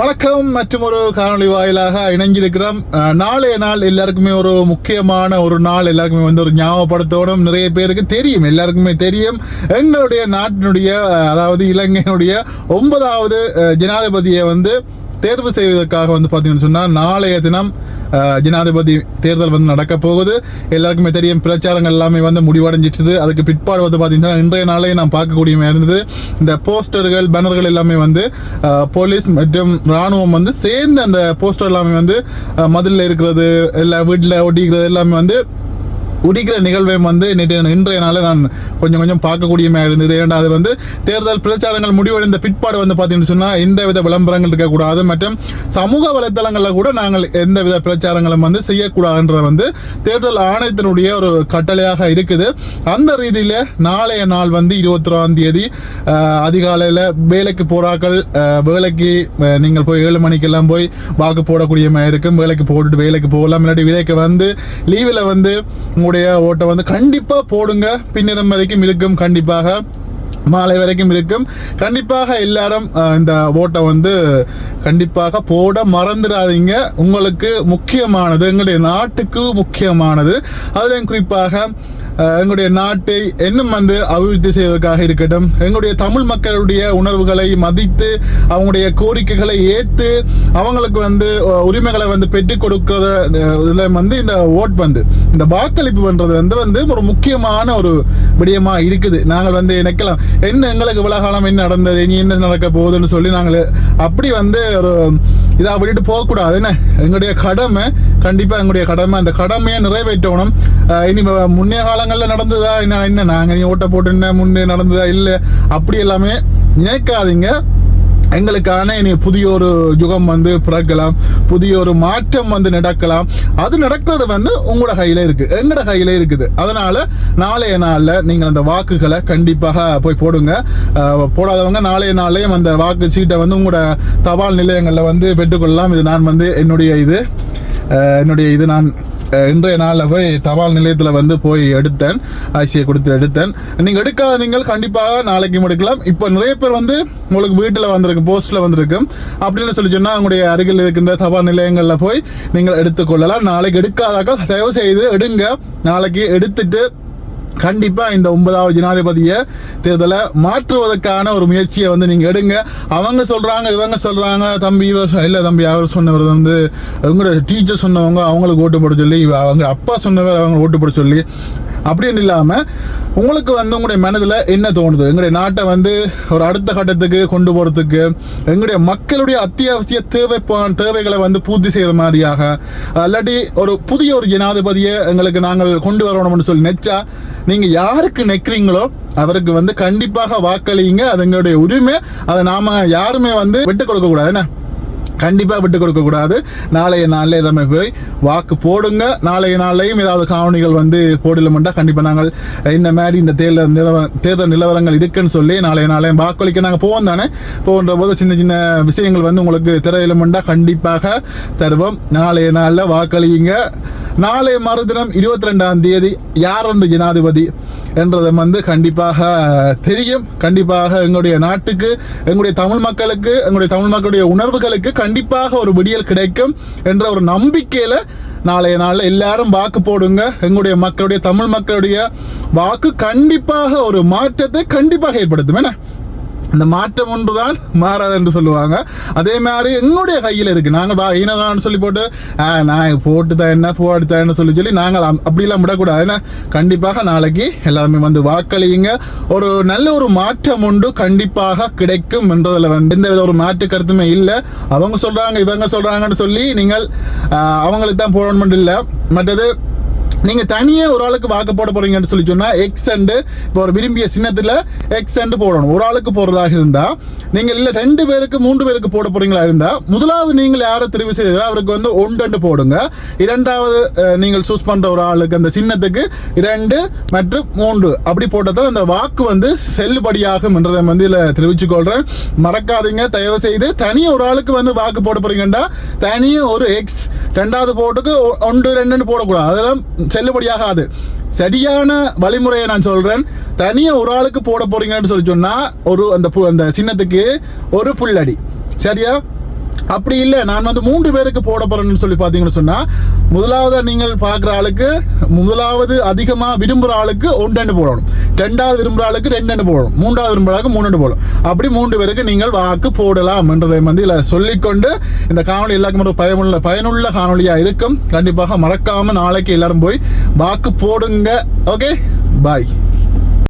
வணக்கம் மற்றும் ஒரு காணொலி வாயிலாக இணைஞ்சிருக்கிறோம். நாளைய நாள் எல்லாருக்குமே ஒரு முக்கியமான ஒரு நாள். எல்லாருக்குமே வந்து ஒரு ஞாபகப்படுத்தணும். நிறைய பேருக்கு தெரியும். எல்லாருக்குமே தெரியும். எங்களுடைய நாட்டினுடைய அதாவது இலங்கையினுடைய ஒன்பதாவது ஜனாதிபதியை வந்து தேர்வு செய்வதற்காக வந்து பார்த்தீங்கன்னு சொன்னால் நாளைய தினம் ஜனாதிபதி தேர்தல் வந்து நடக்க போகுது. எல்லாருக்குமே தெரியும் பிரச்சாரங்கள் எல்லாமே வந்து முடிவடைஞ்சிட்டுது. அதுக்கு பிற்பாடு வந்து பார்த்தீங்கன்னா இன்றைய நாளே நான் பார்க்கக்கூடிய இருந்தது. இந்த போஸ்டர்கள் பேனர்கள் எல்லாமே வந்து போலீஸ் மற்றும் ராணுவம் வந்து சேர்ந்து அந்த போஸ்டர் எல்லாமே வந்து மதிலில் இருக்கிறது எல்லா வீட்டில் ஒட்டிக்கிறது எல்லாமே வந்து உடிக்கிற நிகழ்வையும் வந்து நேற்று இன்றைய நாளில் நான் கொஞ்சம் கொஞ்சம் பார்க்கக்கூடியமாக இருந்தது ஏன்னா அது வந்து தேர்தல் பிரச்சாரங்கள் முடிவடைந்த பிற்பாடு வந்து பார்த்தீங்கன்னு சொன்னால் எந்த வித விளம்பரங்கள் இருக்கக்கூடாது மற்றும் சமூக வலைத்தளங்களில் கூட நாங்கள் எந்த வித பிரச்சாரங்களும் வந்து செய்யக்கூடாதுன்றது வந்து தேர்தல் ஆணையத்தினுடைய ஒரு கட்டளையாக இருக்குது. அந்த ரீதியில் நாளைய நாள் வந்து இருபத்தொராம் தேதி அதிகாலையில் வேலைக்கு போறாக்கள் வேலைக்கு நீங்கள் போய் ஏழு மணிக்கெல்லாம் போய் வாக்கு போடக்கூடிய இருக்கும். வேலைக்கு போட்டுட்டு வேலைக்கு போகலாம். இல்லாட்டி வேலைக்கு வந்து லீவில் வந்து உங்களுடைய ஓட்டை வந்து கண்டிப்பாக போடுங்க. பின்னிடம் வரைக்கும் இருக்கும் கண்டிப்பாக. மாலை வரைக்கும் இருக்கும். கண்டிப்பாக எல்லாரும் இந்த ஓட்டை வந்து கண்டிப்பாக போட மறந்துடாதீங்க. உங்களுக்கு முக்கியமானது எங்களுடைய நாட்டுக்கு முக்கியமானது. அதுலேயும் குறிப்பாக எங்களுடைய நாட்டை இன்னும் வந்து அபிவிருத்தி செய்வதற்காக இருக்கட்டும். எங்களுடைய தமிழ் மக்களுடைய உணர்வுகளை மதித்து அவங்களுடைய கோரிக்கைகளை ஏற்று அவங்களுக்கு வந்து உரிமைகளை வந்து பெற்றுக் கொடுக்கறத இதில் வந்து இந்த ஓட் வந்து இந்த வாக்களிப்பு பண்றது வந்து வந்து ஒரு முக்கியமான ஒரு விடயமா இருக்குது. நாங்கள் வந்து நினைக்கலாம் என்ன எங்களுக்கு விலகாலம் என்ன நடந்தது இனி என்ன நடக்க போகுதுன்னு சொல்லி நாங்கள் அப்படி வந்து ஒரு இதை விட்டுட்டு போகக்கூடாது. என்ன? எங்களுடைய கடமை கண்டிப்பா எங்களுடைய கடமை. அந்த கடமையை நிறைவேற்றணும். இனி முன்னே காலங்களில் நடந்ததா? என்ன என்ன? நாங்கள் நீ ஓட்ட போட்டு என்ன முன்னே நடந்ததா? இல்லை. அப்படி எல்லாமே நினைக்காதீங்க. எங்களுக்கான இனி புதிய ஒரு யுகம் வந்து பிறக்கலாம். புதிய ஒரு மாற்றம் வந்து நடக்கலாம். அது நடக்கிறது வந்து உங்களோட கையில இருக்கு. எங்களோட கையில இருக்குது. அதனால நாளைய நாள்ல நீங்கள் அந்த வாக்குகளை கண்டிப்பாக போய் போடுங்க. போடாதவங்க நாளைய நாளையும் அந்த வாக்கு சீட்டை வந்து உங்களோட தபால் நிலையங்களில் வந்து பெற்றுக்கொள்ளலாம். இது நான் வந்து என்னுடைய இது. என்னுடைய இது நான் இன்றைய நாளில் போய் தபால் நிலையத்தில் வந்து போய் எடுத்தேன். ஆசியை கொடுத்து எடுத்தேன். நீங்கள் எடுக்காத நீங்கள் கண்டிப்பாக நாளைக்கும் எடுக்கலாம். இப்போ நிறைய பேர் வந்து உங்களுக்கு வீட்டில் வந்திருக்கு போஸ்ட்டில் வந்திருக்கும் அப்படின்னு சொல்லி சொன்னால் உங்களுடைய அருகில் இருக்கின்ற தபால் நிலையங்களில் போய் நீங்கள் எடுத்துக்கொள்ளலாம். நாளைக்கு எடுக்காதாக்க தயவு செய்து எடுங்க. நாளைக்கு எடுத்துட்டு கண்டிப்பா இந்த ஒன்பதாவது ஜனாதிபதியை தேர்தலை மாற்றுவதற்கான ஒரு முயற்சியை வந்து நீங்க எடுங்க. அவங்க சொல்றாங்க இவங்க சொல்றாங்க. தம்பி இவர் இல்ல தம்பி அவர் சொன்னவர் வந்து உங்களோட டீச்சர் சொன்னவங்க அவங்களுக்கு ஓட்டு போட சொல்லி அவங்க அப்பா சொன்னவர் அவங்க ஓட்டு போட சொல்லி அப்படின்னு இல்லாமல் உங்களுக்கு வந்து உங்களுடைய மனதில் என்ன தோணுது? எங்களுடைய நாட்டை வந்து ஒரு அடுத்த கட்டத்துக்கு கொண்டு போகிறதுக்கு எங்களுடைய மக்களுடைய அத்தியாவசிய தேவை தேவைகளை வந்து பூர்த்தி செய்கிற மாதிரியாக இல்லாட்டி ஒரு புதிய ஒரு ஜனாதிபதியை எங்களுக்கு நாங்கள் கொண்டு வரணும்னு சொல்லி நெச்சா நீங்கள் யாருக்கு நெக்கிறீங்களோ அவருக்கு வந்து கண்டிப்பாக வாக்களிங்க. அது எங்களுடைய உரிமை. அதை நாம யாருமே வந்து விட்டு கொடுக்க கூடாது. என்ன? கண்டிப்பாக விட்டு கொடுக்கக்கூடாது நாளைய நாளில் எல்லாமே போய் வாக்கு போடுங்க. நாளைய நாளையும் ஏதாவது காவணிகள் வந்து போடலமெண்டா கண்டிப்பாக நாங்கள் இந்த மாதிரி இந்த தேர்தல் நிலவர தேர்தல் நிலவரங்கள் இருக்குன்னு சொல்லி நாளைய நாளையும் வாக்களிக்க நாங்கள் போவோம் தானே? போகின்ற போது சின்ன சின்ன விஷயங்கள் வந்து உங்களுக்கு திரையிலமெண்டா கண்டிப்பாக தருவோம். நாளைய நாளில் வாக்களியுங்க. நாளைய மறுதினம் இருபத்தி ரெண்டாம் தேதி யார் அந்த ஜனாதிபதி என்றதை வந்து கண்டிப்பாக தெரியும். கண்டிப்பாக எங்களுடைய நாட்டுக்கு எங்களுடைய தமிழ் மக்களுக்கு எங்களுடைய தமிழ் மக்களுடைய உணர்வுகளுக்கு கண்டிப்பாக ஒரு விடியல் கிடைக்கும் என்ற ஒரு நம்பிக்கையில நாளைய நாளில் எல்லாரும் வாக்கு போடுங்க. எங்களுடைய மக்களுடைய தமிழ் மக்களுடைய வாக்கு கண்டிப்பாக ஒரு மாற்றத்தை கண்டிப்பாக ஏற்படுத்தும். என்ன? இந்த மாற்றம் ஒன்றுதான் மாறாது என்று சொல்லுவாங்க. அதே மாதிரி எங்களுடைய கையில் இருக்கு. நாங்கள் வா ஈனதான்னு சொல்லி போட்டு "ஆ, நான் போட்டு தான் என்ன போட்டு தான் சொல்லி சொல்லி நாங்கள் அப்படிலாம் விடக்கூடாது. ஏன்னா கண்டிப்பாக நாளைக்கு எல்லாருமே வந்து வாக்களியுங்க. ஒரு நல்ல ஒரு மாற்றம் உண்டு கண்டிப்பாக கிடைக்கும் என்றதில் வந்து எந்த வித ஒரு மாற்று கருத்துமே இல்லை. அவங்க சொல்கிறாங்க இவங்க சொல்கிறாங்கன்னு சொல்லி நீங்கள் அவங்களுக்கு தான் போடணும் இல்லை. மற்றது நீங்க தனியே ஒரு ஆளுக்கு வாக்கு போட போறீங்கன்னு சொல்லி சொன்னா எக்ஸ் அண்டு இப்போ ஒரு விரும்பிய சின்னத்துல எக்ஸ் அண்டு போடணும். ஒரு ஆளுக்கு போறதாக இருந்தா நீங்க இல்ல ரெண்டு பேருக்கு மூன்று பேருக்கு போட போறீங்களா இருந்தா முதலாவது நீங்கள் யாரை தெரிவு செய்தோ அவருக்கு வந்து ஒன்று போடுங்க. இரண்டாவது நீங்கள் சூஸ் பண்ற ஒரு ஆளுக்கு அந்த சின்னத்துக்கு இரண்டு மற்றும் மூன்று. அப்படி போட்டதான் அந்த வாக்கு வந்து செல்லுபடியாகும் என்றதை வந்து இதுல தெரிவிச்சுக் கொள்றேன் மறக்காதீங்க. தயவு செய்து தனியே ஒரு ஆளுக்கு வந்து வாக்கு போட போறீங்கன்னா தனியே ஒரு எக்ஸ் ரெண்டாவது போட்டுக்கு ஒன்று ரெண்டுன்னு போடக்கூடாது. அதெல்லாம் செல்லுபடியாகாது. சரியான வழிமுறையை நான் சொல்றேன். தனியா ஒரு ஆளுக்கு போட போறீங்கன்னு சொல்லி சொன்னா ஒரு அந்த பு- அந்த சின்னத்துக்கு ஒரு புல்லடி. சரியா? அப்படி இல்லை. நான் வந்து மூன்று பேருக்கு போட போறேன்னு சொல்லி பார்த்தீங்கன்னு சொன்னா முதலாவது நீங்கள் பார்க்குற ஆளுக்கு முதலாவது அதிகமாக விரும்புகிற ஆளுக்கு ஒன்றெண்டு போடணும். ரெண்டாவது விரும்புகிற ஆளுக்கு ரெண்டு போடணும். மூன்றாவது விரும்புகிற ஆளுக்கு மூணு போடணும். அப்படி மூன்று பேருக்கு நீங்கள் வாக்கு போடலாம் என்றதை வந்து இதில் சொல்லிக்கொண்டு இந்த காணொளி எல்லாருக்கும் ஒரு பயனுள்ள பயனுள்ள காணொளியாக இருக்கும். கண்டிப்பாக மறக்காம நாளைக்கு எல்லாரும் போய் வாக்கு போடுங்க. ஓகே? பாய்.